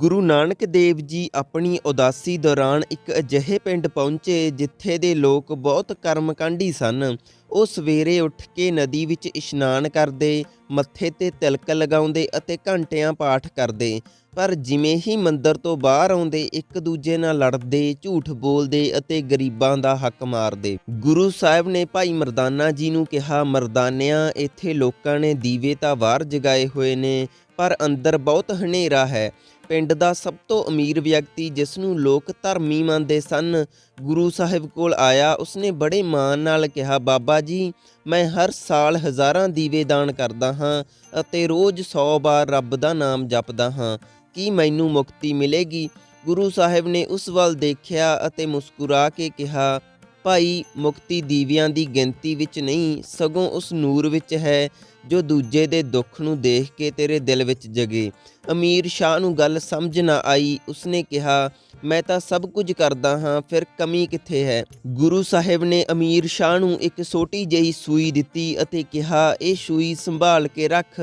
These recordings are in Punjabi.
ਗੁਰੂ ਨਾਨਕ ਦੇਵ ਜੀ ਆਪਣੀ ਉਦਾਸੀ ਦੌਰਾਨ ਇੱਕ ਅਜਿਹੇ ਪਿੰਡ ਪਹੁੰਚੇ ਜਿੱਥੇ ਦੇ ਲੋਕ ਬਹੁਤ ਕਰਮਕਾਂਡੀ ਸਨ। ਉਹ ਸਵੇਰੇ ਉੱਠ ਕੇ ਨਦੀ ਵਿੱਚ ਇਸ਼ਨਾਨ ਕਰਦੇ, ਮੱਥੇ ਤੇ ਤਿਲਕ ਲਗਾਉਂਦੇ ਅਤੇ ਘੰਟਿਆਂ ਪਾਠ ਕਰਦੇ। ਪਰ ਜਿਵੇਂ ਹੀ ਮੰਦਰ ਤੋਂ ਬਾਹਰ ਆਉਂਦੇ, ਇੱਕ ਦੂਜੇ ਨਾਲ ਲੜਦੇ, ਝੂਠ ਬੋਲਦੇ ਅਤੇ ਗਰੀਬਾਂ ਦਾ ਹੱਕ ਮਾਰਦੇ। ਗੁਰੂ ਸਾਹਿਬ ਨੇ ਭਾਈ ਮਰਦਾਨਾ ਜੀ ਨੂੰ ਕਿਹਾ, ਮਰਦਾਨਿਆਂ, ਇੱਥੇ ਲੋਕਾਂ ਨੇ ਦੀਵੇ ਤਾਂ ਬਾਹਰ ਜਗਾਏ ਹੋਏ ਨੇ, ਪਰ ਅੰਦਰ ਬਹੁਤ ਹਨੇਰਾ ਹੈ। ਪਿੰਡ ਦਾ ਸਭ ਤੋਂ ਅਮੀਰ ਵਿਅਕਤੀ ਜਿਸ ਨੂੰ ਲੋਕ ਧਰਮੀ ਮੰਨਦੇ ਸਨ, ਗੁਰੂ ਸਾਹਿਬ ਕੋਲ ਆਇਆ, ਉਸਨੇ ਬੜੇ ਮਾਣ ਨਾਲ ਕਿਹਾ, ਬਾਬਾ ਜੀ, ਮੈਂ ਹਰ ਸਾਲ ਹਜ਼ਾਰਾਂ ਦੀਵੇ ਦਾਨ ਕਰਦਾ ਹਾਂ ਅਤੇ ਰੋਜ਼ 100 ਵਾਰ ਰੱਬ ਦਾ ਨਾਮ ਜਪਦਾ ਹਾਂ। ਕੀ ਮੈਨੂੰ ਮੁਕਤੀ ਮਿਲੇਗੀ? ਗੁਰੂ ਸਾਹਿਬ ਨੇ ਉਸ ਵੱਲ ਦੇਖਿਆ ਅਤੇ ਮੁਸਕਰਾ ਕੇ ਕਿਹਾ ਭਾਈ ਮੁਕਤੀ ਦੀਵਿਆਂ ਦੀ ਗਿਣਤੀ ਵਿੱਚ ਨਹੀਂ, ਸਗੋਂ ਉਸ ਨੂਰ ਵਿੱਚ ਹੈ, ਜੋ ਦੂਜੇ ਦੇ ਦੁੱਖ ਨੂੰ ਦੇਖ ਕੇ ਤੇਰੇ ਦਿਲ ਵਿੱਚ ਜਗੇ। ਅਮੀਰ ਸ਼ਾਹ ਨੂੰ ਗੱਲ ਸਮਝ ਨਾ ਆਈ, ਉਸਨੇ ਕਿਹਾ, ਮੈਂ ਤਾਂ ਸਭ ਕੁਝ ਕਰਦਾ ਹਾਂ, ਫਿਰ ਕਮੀ ਕਿੱਥੇ ਹੈ? ਗੁਰੂ ਸਾਹਿਬ ਨੇ ਅਮੀਰ ਸ਼ਾਹ ਨੂੰ ਇੱਕ ਛੋਟੀ ਜਿਹੀ ਸੂਈ ਦਿੱਤੀ ਅਤੇ ਕਿਹਾ, ਇਹ ਸੂਈ ਸੰਭਾਲ ਕੇ ਰੱਖ,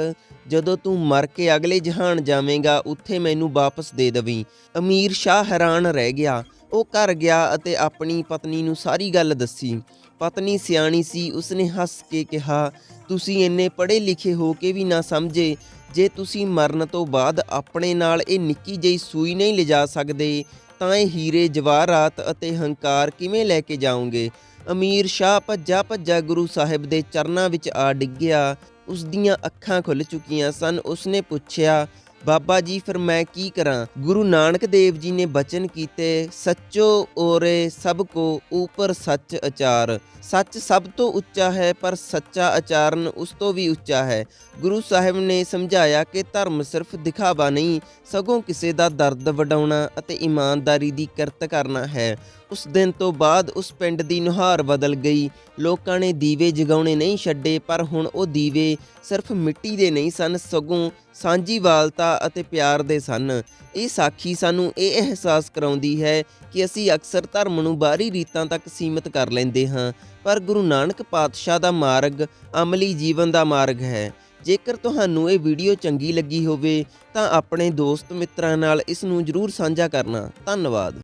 ਜਦੋਂ ਤੂੰ ਮਰ ਕੇ ਅਗਲੇ ਜਹਾਨ ਜਾਵੇਂਗਾ, ਉੱਥੇ ਮੈਨੂੰ ਵਾਪਸ ਦੇ ਦਵੀਂ। ਅਮੀਰ ਸ਼ਾਹ ਹੈਰਾਨ ਰਹਿ ਗਿਆ। ਉਹ ਘਰ ਗਿਆ ਅਤੇ ਆਪਣੀ ਪਤਨੀ ਨੂੰ ਸਾਰੀ ਗੱਲ ਦੱਸੀ। ਪਤਨੀ ਸਿਆਣੀ ਸੀ, ਉਸਨੇ ਹੱਸ ਕੇ ਕਿਹਾ, ਤੁਸੀਂ ਇੰਨੇ ਪੜ੍ਹੇ ਲਿਖੇ ਹੋ ਕੇ ਵੀ ਨਾ ਸਮਝੇ। ਜੇ ਤੁਸੀਂ ਮਰਨ ਤੋਂ ਬਾਅਦ ਆਪਣੇ ਨਾਲ ਇਹ ਨਿੱਕੀ ਜਿਹੀ ਸੂਈ ਨਹੀਂ ਲਿਜਾ ਸਕਦੇ, ਤਾਂ ਇਹ ਹੀਰੇ ਜਵਾਹਰਾਤ ਅਤੇ ਹੰਕਾਰ ਕਿਵੇਂ ਲੈ ਕੇ ਜਾਓਗੇ? ਅਮੀਰ ਸ਼ਾਹ ਭੱਜਾ ਭੱਜਾ ਗੁਰੂ ਸਾਹਿਬ ਦੇ ਚਰਨਾਂ ਵਿੱਚ ਆ ਡਿੱਗਿਆ। ਉਸ ਦੀਆਂ ਅੱਖਾਂ ਖੁੱਲ ਚੁੱਕੀਆਂ ਸਨ। ਉਸਨੇ ਪੁੱਛਿਆ ਬਾਬਾ ਜੀ, ਫਿਰ ਮੈਂ ਕੀ ਕਰਾਂ? ਗੁਰੂ ਨਾਨਕ ਦੇਵ ਜੀ ਨੇ ਬਚਨ ਕੀਤੇ, ਸੱਚੋ ਓਰੇ ਸਭ ਕੋ ਉਪਰ ਸੱਚ ਅਚਾਰ। ਸੱਚ ਸਭ ਤੋਂ ਉੱਚਾ ਹੈ, ਪਰ ਸੱਚਾ ਆਚਾਰਨ ਉਸ ਤੋਂ ਵੀ ਉੱਚਾ ਹੈ। ਗੁਰੂ ਸਾਹਿਬ ਨੇ ਸਮਝਾਇਆ ਕਿ ਧਰਮ ਸਿਰਫ ਦਿਖਾਵਾ ਨਹੀਂ, ਸਗੋਂ ਕਿਸੇ ਦਾ ਦਰਦ ਵਡਾਉਣਾ ਅਤੇ ਇਮਾਨਦਾਰੀ ਦੀ ਕਿਰਤ ਕਰਨਾ ਹੈ। ਉਸ ਦਿਨ ਤੋਂ ਬਾਅਦ ਉਸ ਪਿੰਡ ਦੀ ਨੁਹਾਰ ਬਦਲ ਗਈ। ਲੋਕਾਂ ਨੇ ਦੀਵੇ ਜਗਾਉਣੇ ਨਹੀਂ ਛੱਡੇ, ਪਰ ਹੁਣ ਉਹ ਦੀਵੇ ਸਿਰਫ ਮਿੱਟੀ ਦੇ ਨਹੀਂ ਸਨ, ਸਗੋਂ ਸਾਂਝੀਵਾਲਤਾ ਅਤੇ ਪਿਆਰ ਦੇ ਸਨ। ਇਹ ਸਾਖੀ ਸਾਨੂੰ ਇਹ ਅਹਿਸਾਸ ਕਰਾਉਂਦੀ ਹੈ ਕਿ ਅਸੀਂ ਅਕਸਰ ਧਰਮ ਨੂੰ ਬਾਹਰੀ ਰੀਤਾਂ ਤੱਕ ਸੀਮਿਤ ਕਰ ਲੈਂਦੇ ਹਾਂ, ਪਰ ਗੁਰੂ ਨਾਨਕ ਪਾਤਸ਼ਾਹ ਦਾ ਮਾਰਗ ਅਮਲੀ ਜੀਵਨ ਦਾ ਮਾਰਗ ਹੈ। ਜੇਕਰ ਤੁਹਾਨੂੰ ਇਹ ਵੀਡੀਓ ਚੰਗੀ ਲੱਗੀ ਹੋਵੇ, ਤਾਂ ਆਪਣੇ ਦੋਸਤ ਮਿੱਤਰਾਂ ਨਾਲ ਇਸ ਨੂੰ ਜਰੂਰ ਸਾਂਝਾ ਕਰਨਾ। ਧੰਨਵਾਦ।